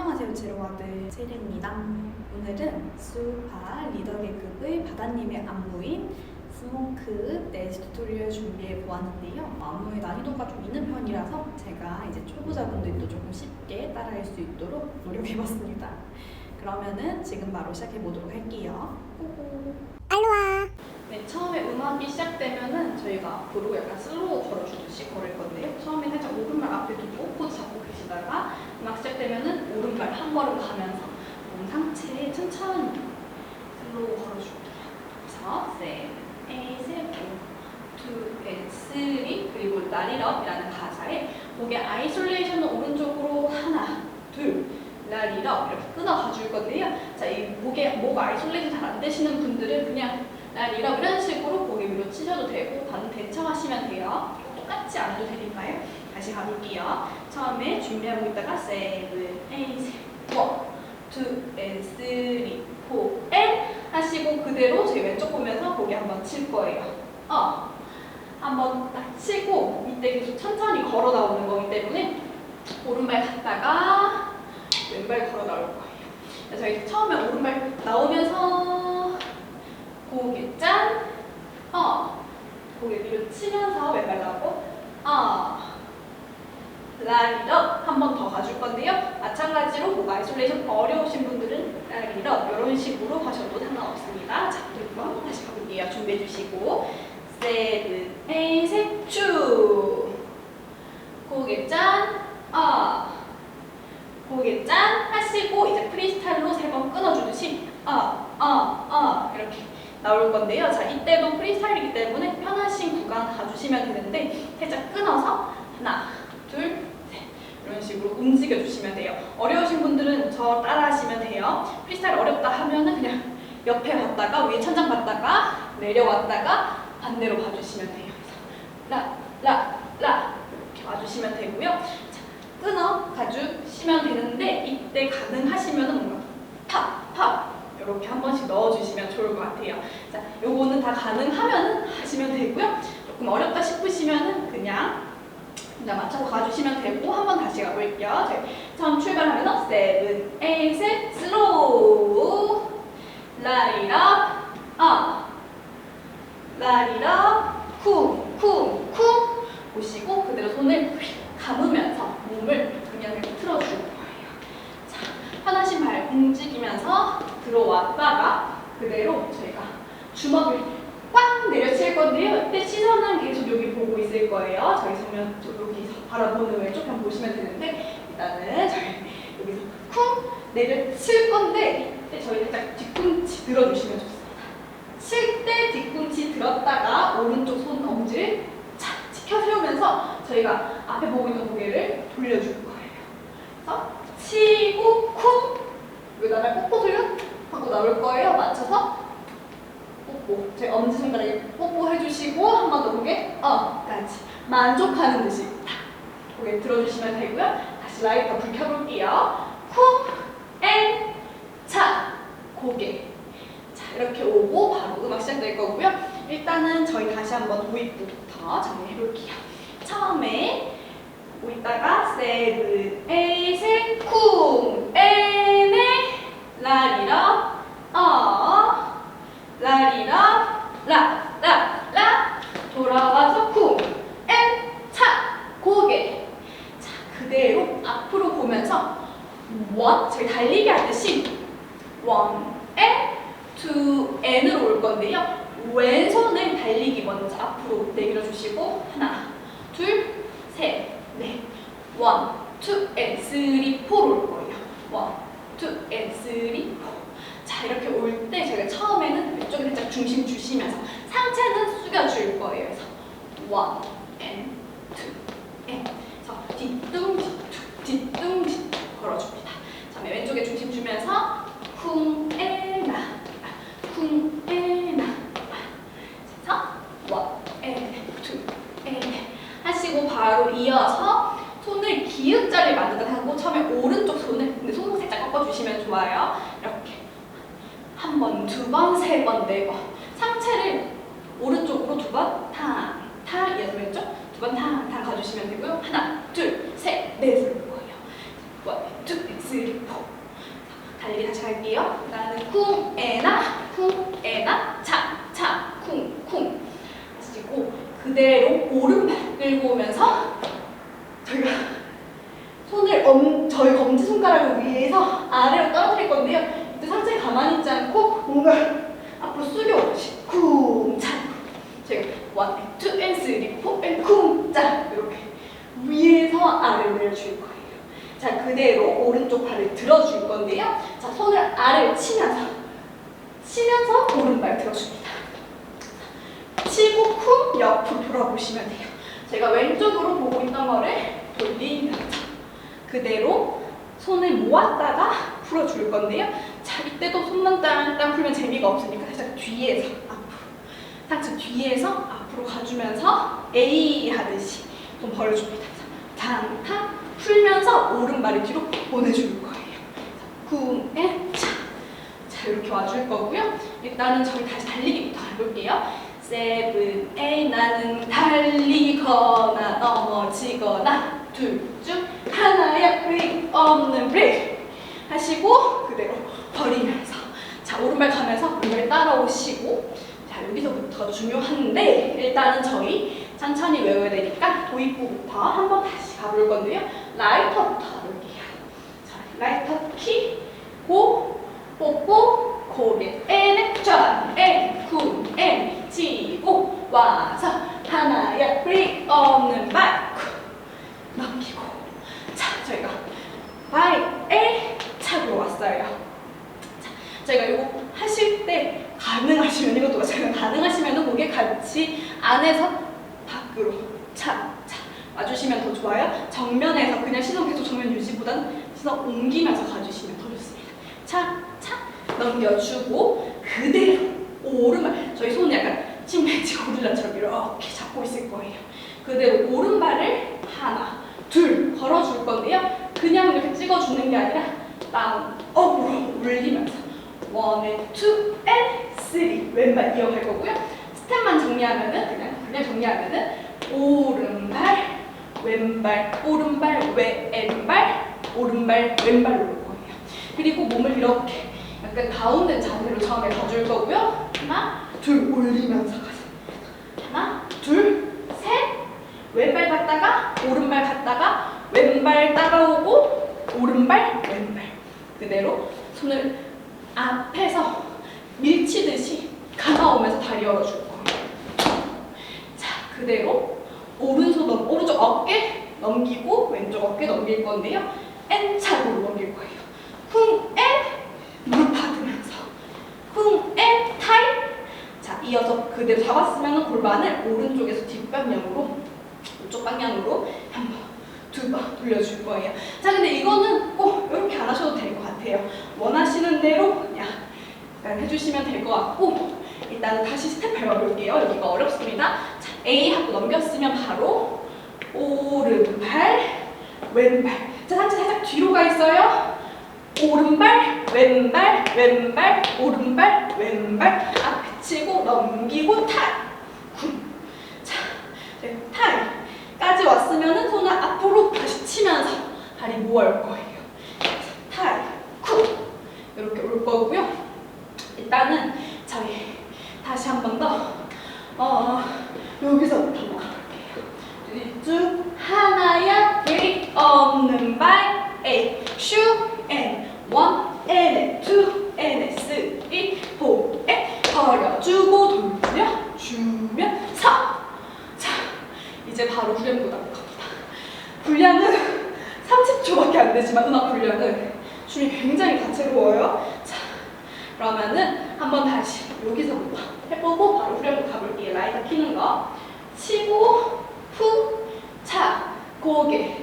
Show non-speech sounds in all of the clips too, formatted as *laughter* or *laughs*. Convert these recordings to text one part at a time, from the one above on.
안녕하세요 제로와드 세리입니다. 오늘은 수파 리더 계급의 바다님의 안무인 스모크 댄스 튜토리얼 준비해 보았는데요. 안무의 난이도가 좀 있는 편이라서 제가 이제 초보자분들도 조금 쉽게 따라할 수 있도록 노력해봤습니다. 그러면은 지금 바로 시작해 보도록 할게요. 고고. 네, 처음에 음악이 시작되면은 저희가 앞으로 약간 슬로우 걸어주듯이 걸을 건데요. 처음에 살짝 오른발 앞에 두고 포즈 잡고 계시다가 음악 시작되면은 오른발 한 걸음 가면서 몸 상체에 천천히 슬로우 걸어줄게요. 그래서 쓰리 그리고 라리럽이라는 가사에 목의 아이솔레이션은 오른쪽으로 하나, 둘, 라리럽 이렇게 끊어가 줄 건데요. 자, 이 목에 목 아이솔레이션 잘 안 되시는 분들은 그냥 라리럽 이런 식으로 고개 위로 치셔도 되고 반응 대처하시면 돼요. 똑같이 안 해도 되니까요. 다시 가볼게요. 처음에 준비하고 있다가 세븐, 에잇, 원, 투, 앤, 쓰리, 포, 앤 하시고 그대로 제 왼쪽 보면서 고개 한번 칠 거예요. 어. 한번 딱 치고 이때 계속 천천히 걸어 나오는 거기 때문에 갔다가 왼발 걸어 나올 거예요. 그래서 처음에 오른발 나오면서 고개 짠, 어, 고개 위로 치면서 왼발 나오고, 어, 라리럽 한번 더 가줄 건데요. 마찬가지로 목 아이솔레이션 어려우신 분들은 라리럽 이런 식으로 하셔도 상관없습니다. 자, 그리고 한번 다시 가볼게요. 준비해 주시고, 세븐, 에잇, 셋, 추, 고개 짠, 어, 고개 짠 하시고 이제 프리스타일로 세 번 끊어주듯이 어, 어, 어 이렇게 나올 건데요. 자, 이때도 프리스타일이기 때문에 편하신 구간 가주시면 되는데 살짝 끊어서 하나, 둘, 셋 이런 식으로 움직여 주시면 돼요. 어려우신 분들은 저 따라 하시면 돼요. 프리스타일 어렵다 하면은 그냥 옆에 봤다가 위에 천장 봤다가 내려왔다가 반대로 봐주시면 돼요. 라, 라, 라 이렇게 와주시면 되고요. 자, 끊어 가주시면 되는데 이때 가능하시면은 뭔가 팝, 팝 이렇게 한 번씩 넣어주시면 좋을 것 같아요. 자, 요거는 다 가능하면은 하시면 되고요. 조금 어렵다 싶으시면은 그냥 그냥 맞춰서 가주시면 되고 한 번 다시 가볼게요. 처음 출발하면서 세븐, 에잇, 셋, 슬로우 라리라 아 라리라 쿵, 쿵, 쿵 보시고 그대로 손을 휙 감으면서 몸을 그냥 이렇게 틀어줄 거예요. 자, 편하신 발 움직이면서 들어왔다가 그대로 저희가 주먹을 꽉 내려칠 건데요. 이때 시선은 계속 여기 보고 있을 거예요. 저희 정면 여기 바라보는 왼쪽 편 보시면 되는데 일단은 저희 여기서 쿵 내려칠 건데 이때 저희 살짝 뒤꿈치 들어주시면 좋습니다. 칠 때 뒤꿈치 들었다가 오른쪽 손 엄지를 착 치켜 세우면서 저희가 앞에 보고 있는 고개를 돌려줄 거예요. 그래서 치고 쿵 여기다가 뽀뽀 소리 하고 나올 거예요. 맞춰서 뽀뽀. 제 엄지 손가락에 뽀뽀 해주시고 한 번 더 고개 어 같이 만족하는 듯이 탁 고개 들어주시면 되고요. 다시 라이터 불 켜볼게요. 쿵앤차 고개 자 이렇게 오고 바로 음악 시작될 거고요. 일단은 저희 다시 한번 도입부부터 정리해볼게요. 처음에 오있다가 세븐 에잇 쿵 에네 라리라 어 라리라 라라라. 돌아와서 쿵앤차 고개. 자 그대로 앞으로 보면서 원 저희 달리기 하듯이 원앤 투 N으로 올 건데요. 왼손을 달리기 먼저 앞으로 내밀어 주시고 하나, 둘, 셋, 넷, 원, 투, 앤, 쓰리, 포로 올 거예요. 원, 투, 앤, 쓰리, 포. 자 이렇게 올 때 제가 처음에는 왼쪽에 살짝 중심 주시면서 상체는 숙여줄 거예요. 그래서 원, 앤, 투, 앤. 그래서 뒤뚱뒤뚱 뒤뚱뒤뚱 걸어줍니다. 자 왼쪽에 중심 주면서 쿵, 에나 쿵에나 그래서 원에 투에 하시고 바로 이어서 손을 기읍자를 만들다 하고 처음에 오른쪽 손을 근데 손목 살짝 꺾어주시면 좋아요 이렇게 한 번, 두 번, 세 번, 네 번 상체를 오른쪽으로 두 번 탕, 탕 이어서 왼쪽 두 번 탕, 탕 가주시면 되고요 하나, 둘, 셋, 넷을 올 거예요 원, 투, 쓰리, 포. 달리기 다시 할게요. 나는 쿵, 에나, 쿵, 에나, 차, 차, 쿵, 쿵. 하시고 그대로 오른발 끌고 오면서 저희가 손을 엄, 저희 검지 손가락을 위에서 아래로 떨어뜨릴 건데요. 이때 상체 가만히 있지 않고 뭔가 앞으로 숙여오듯이 쿵, 차. 제가 원, 투, 앤, 포, 앤, 쿵, 짜. 이렇게 위에서 아래로 내려줄 거예요. 자, 그대로 오른쪽 발을 들어줄 건데요. 자, 손을 아래로 치면서, 치면서 오른발 들어줍니다. 치고 쿵 옆으로 돌아보시면 돼요. 제가 왼쪽으로 보고 있던 거를 돌리면서 그대로 손을 모았다가 풀어줄 건데요. 자, 이때도 손만 땅땅 풀면 재미가 없으니까 살짝 뒤에서 앞으로, 상체 뒤에서 앞으로 가주면서 A 하듯이 좀 벌어줍니다. 탕탕 풀면서 오른발을 뒤로 보내줄 거예요. 쿵에 차. 자 이렇게 와줄 거고요. 일단은 저희 다시 달리기부터 해볼게요. 세븐 에이 나는 달리거나 넘어지거나 둘 중 하나야 브레이크 없는 브레이크 하시고 그대로 버리면서 자 오른발 가면서 오른발 따라오시고 자 여기서부터 중요한데 일단은 저희 천천히 외워야 되니까 도입부부터 한번 다시 가볼 건데요. 라이터부터. 자 라이터 키, 고, 뽀뽀, 고개, 에넥션, 에, 쿵, 에, 치고, 와서, 하나야, 브레이크 없는 발, 쿵, 넘기고. 자, 저희가 발에 차고 왔어요. 자, 저희가 이거 하실 때 가능하시면, 이것도 제가 가능하시면 고개 같이 안에서 밖으로 차, 차. 와주시면 더 좋아요. 정면에서 그냥 시선 계속 정면 유지보다는 시선 옮기면서 가주시면 더 좋습니다. 차, 차 넘겨주고 그대로 오른발 저희 손이 약간 침팬지 고릴라처럼 이렇게 잡고 있을 거예요. 그대로 오른발을 하나, 둘 걸어줄 건데요. 그냥 이렇게 찍어주는 게 아니라 다운, 업으로 올리면서 원에 투, 앤 쓰리 왼발 이어갈 거고요. 스텝만 정리하면은 그냥 그냥 정리하면은 오른발, 왼발, 오른발, 왼발, 오른발, 왼발로 올 거예요. 그리고 몸을 이렇게 약간 가운데 자세로 처음에 가줄 거고요. 하나, 둘 올리면서 가세요. 하나, 둘, 셋. 왼발 갔다가 오른발 갔다가 왼발 따라오고 오른발, 왼발. 그대로 손을 앞에서 밀치듯이 감아오면서 다리 열어줄 거예요. 자, 그대로 오른손 넘, 오른쪽 어깨 넘기고 왼쪽 어깨 넘길 건데요. N차로 넘길 거예요. 쿵, N, 무릎 받으면서 쿵, N, 타이. 자, 이어서 그대로 잡았으면 골반을 오른쪽에서 뒷방향으로 이쪽 방향으로 한 번, 두 번 돌려줄 거예요. 자, 근데 이거는 꼭 이렇게 안 하셔도 될 것 같아요. 원하시는 대로 그냥 해주시면 될 것 같고 일단 다시 스텝 밟아볼게요. 여기가 어렵습니다. 자, A 하고 넘겼으면 바로 오른발, 왼발. 자, 상체 살짝 뒤로 가 있어요. 오른발, 왼발, 왼발, 오른발, 왼발. 치고 넘기고 탈. 쿵. 자, 네, 탈까지 왔으면은 손을 앞으로 다시 치면서 다리 모아올 거예요. 탈, 쿵. 이렇게 올 거고요. 일단은 저희 다시 한 번 더 어, 여기서부터 나갈게요. 쭉 하나야 브레이크 없는 발 A 슈 N 원 N 투 N 쓰리 포 N 버려주고 돌려주면서 자 이제 바로 나올 겁니다. 분량은 30초밖에 안 되지만 음악 분량은 춤이 굉장히 다채로워요. 자 그러면은 한번 다시 여기서부터 해보고 바로 후렴구 가볼게요. 라이터 키는 거 치고 후-차 고개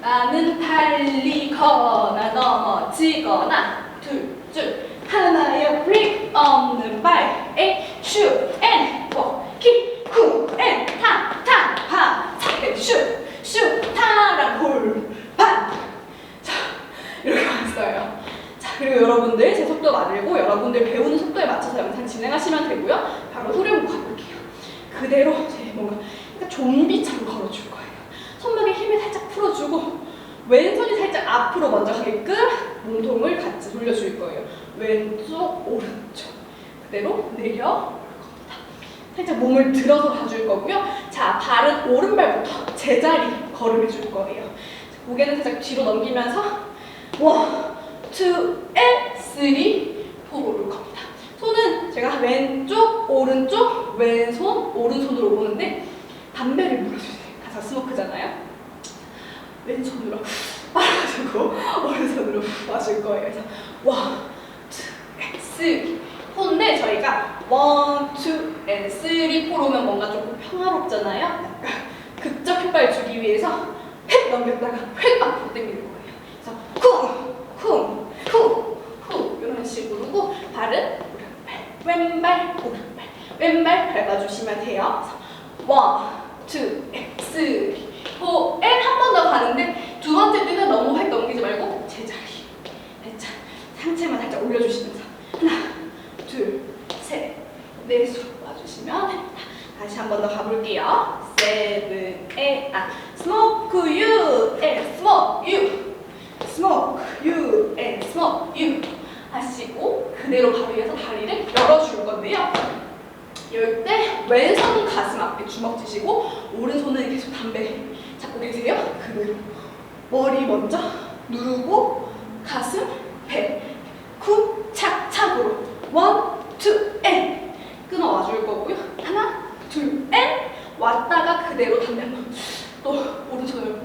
나는 달리거나 넘어지거나 둘 줄 하나의 브레이크 없는 발에 슈앤 워키 쿠앤 타타파 차게 슈슈 타라 골반 자 이렇게 왔어요 자 그리고 여러분들 제 속도 맞들고 여러분들 배우는 속도에 맞춰서 영상 진행하시면 되고요 바로 후렴구 가볼게요 그대로 제 뭔가 약간 좀비처럼 걸어줄 거예요. 손목에 힘을 살짝 풀어주고 왼손이 살짝 앞으로 먼저 가게끔 몸통을 같이 돌려줄 거예요. 왼쪽, 오른쪽. 그대로 내려. 살짝 몸을 들어서 가줄 거고요. 자, 발은 오른발부터 제자리 걸음해 줄 거예요. 고개는 살짝 뒤로 넘기면서 원, 투, 앤, 쓰리, 포로 올 겁니다. 손은 제가 왼쪽, 오른쪽, 왼손, 오른손으로 오는데 담배를 물어주세요. 가사 스모크잖아요. 왼손으로 *laughs* 빨아주고 오른손으로 *laughs* 마실 거예요. 그래서 앤, 쓰리. 포인데 저희가 원, 투, 앤, 쓰리, 포로 오면 뭔가 조금 평화롭잖아요. 약간 극적 효과를 주기 위해서 획 넘겼다가 획 앞으로 당기는 거예요. 그래서 쿵, 쿵, 쿵, 쿵 이런 식으로고 발은 오른발, 왼발, 오른발, 왼발 밟아주시면 돼요. 원, 투, 앤, 쓰리, 포, 앤 한 번 더 가는데 두 번째 때는 너무 획 넘기지 말고 제자리. 살짝 상체만 살짝 올려주시면서 넷으로 와주시면 됩니다. 다시 한 번 더 가볼게요. 세븐, 에잇, 아, 스모크 유, 앤 스모크 유, 스모크 유, 앤 스모크 유 하시고 그대로 바로 이어서 다리를 열어줄 건데요. 열 때 왼손 가슴 앞에 주먹 쥐시고 오른손은 계속 담배 잡고 계세요. 그대로 머리 먼저 누르고 가슴, 배, 쿵, 착, 착으로 원, 투, 앤 거고요. 하나, 둘, 앤 왔다가 그대로 담배 한번 또 오른손을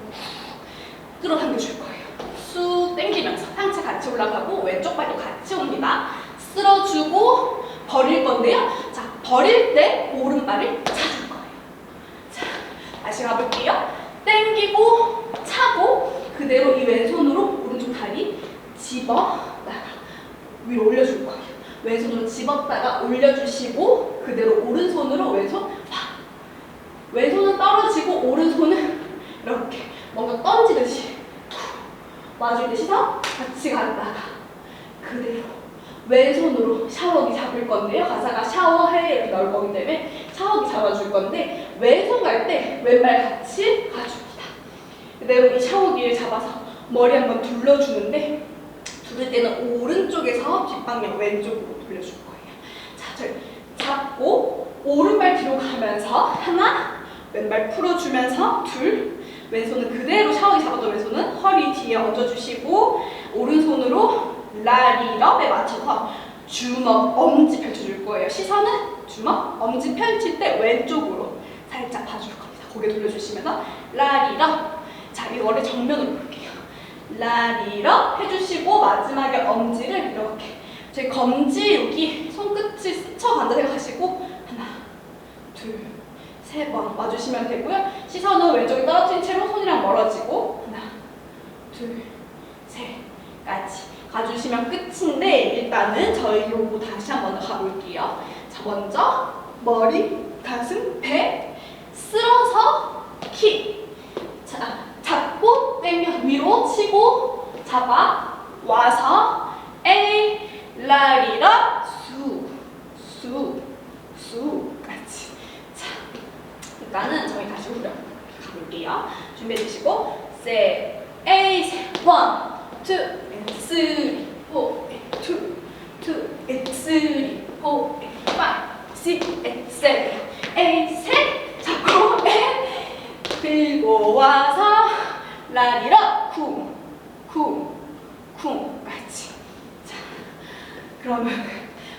끌어당겨 줄 거예요. 쑥 당기면서 상체 같이 올라가고 왼쪽 발도 같이 옵니다. 쓸어주고 버릴 건데요. 자, 버릴 때 오른발을 차줄 거예요. 자, 다시 가볼게요. 당기고 차고 그대로 이 왼손으로 오른쪽 다리 집어다가 위로 올려줄 거예요. 왼손으로 집었다가 올려주시고 그대로 오른손으로 왼손 확 왼손은 떨어지고 오른손은 이렇게 뭔가 던지듯이 툭 와주듯이서 같이 갔다가 그대로 왼손으로 샤워기 잡을 건데요. 가사가 샤워해 이렇게 나올 거기 때문에 샤워기 잡아줄 건데 왼손 갈 때 왼발 같이 가줍니다. 그대로 이 샤워기를 잡아서 머리 한번 둘러주는데 두를 때는 오른쪽에서 뒷방향 왼쪽으로 돌려줄 거예요. 자, 저희 잡고 오른발 뒤로 가면서 하나, 왼발 풀어주면서 둘, 왼손은 그대로 샤워기 잡았던 왼손은 허리 뒤에 얹어주시고 오른손으로 라리럽에 맞춰서 주먹, 엄지 펼쳐줄 거예요. 시선은 주먹, 엄지 펼칠 때 왼쪽으로 살짝 봐줄 겁니다. 고개 돌려주시면서 라리럽. 자, 이거를 정면으로 볼게요. 라리럽 해주시고 마지막에 엄지를 이렇게 제 검지 여기 손끝이 스쳐간다 생각하시고 하나, 둘, 세 번 와주시면 되고요. 시선은 왼쪽에 떨어진 채로 손이랑 멀어지고 하나, 둘, 셋까지 가주시면 끝인데 일단은 저희 요거 다시 한 번 더 가볼게요. 자 먼저 머리, 가슴, 배 쓸어서 킥. 자 잡고 당겨 위로 치고 잡아 와서 에이 라리라 수수 수까지. 자 일단은 저희 다시 후렴 가볼게요. 준비해 주시고 세 에이 원, 투, 앤 쓰리, 포, 앤 투, 투, 앤 쓰리, 포, 앤 세븐, 에잇, 셋, 잡고 앤 들고 와서 라리라 쿵, 쿵, 쿵까지. 자, 그러면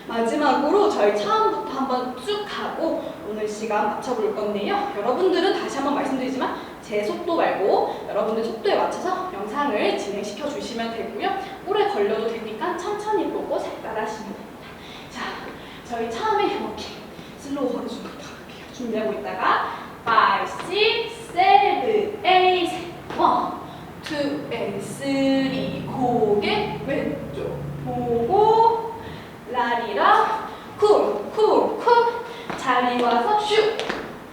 마지막으로 저희 처음부터 한번 쭉 가고 오늘 시간 맞춰볼 건데요. 여러분들은 다시 한번 말씀드리지만 제 속도 말고 여러분들 속도에 맞춰서 영상을 진행시켜 주시면 되고요. 오래 걸려도 되니까 천천히 보고 잘 따라하시면 됩니다. 자, 저희 처음에 이렇게 슬로우 걸어주는 것부터 가볼게요. 준비하고 있다가 5, 6, 7, 8, 1, 2, and 3 고개 왼쪽 보고 라리라 쿵쿵쿵 자리 와서 슈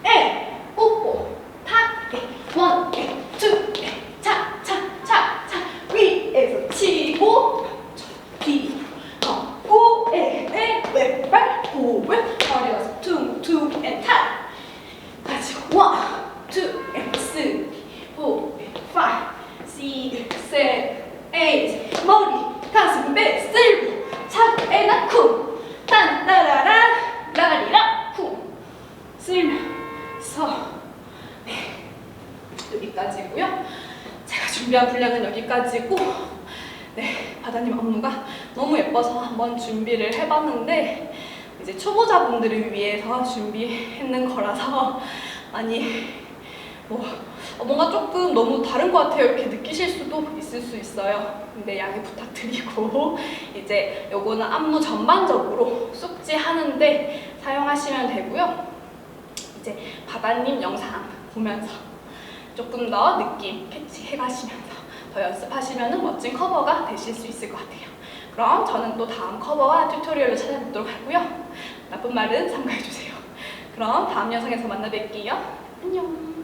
에, 뽀뽀 탁 에, 원, 에, 투, 에, 차, 차, 차, 차 위에서 치고 뒤 걷고 에, 에, 왼발 오왼 자리 와서 퉁퉁 에, 탁 가지고 원, 투, 에, 쓰리, 포, 에, 파이브, 시, 준비한 분량은 여기까지고 네 바다님 안무가 너무 예뻐서 한번 준비를 해봤는데 이제 초보자분들을 위해서 준비했는 거라서 많이 뭐 어, 뭔가 조금 너무 다른 것 같아요. 이렇게 느끼실 수도 있을 수 있어요. 근데 양해 부탁드리고 이제 요거는 안무 전반적으로 숙지하는데 사용하시면 되고요. 이제 바다님 영상 보면서 조금 더 느낌 캐치해 가시면서 더 연습하시면 멋진 커버가 되실 수 있을 것 같아요. 그럼 저는 또 다음 커버와 튜토리얼을 찾아뵙도록 하고요. 나쁜 말은 삼가해주세요. 그럼 다음 영상에서 만나 뵐게요. 안녕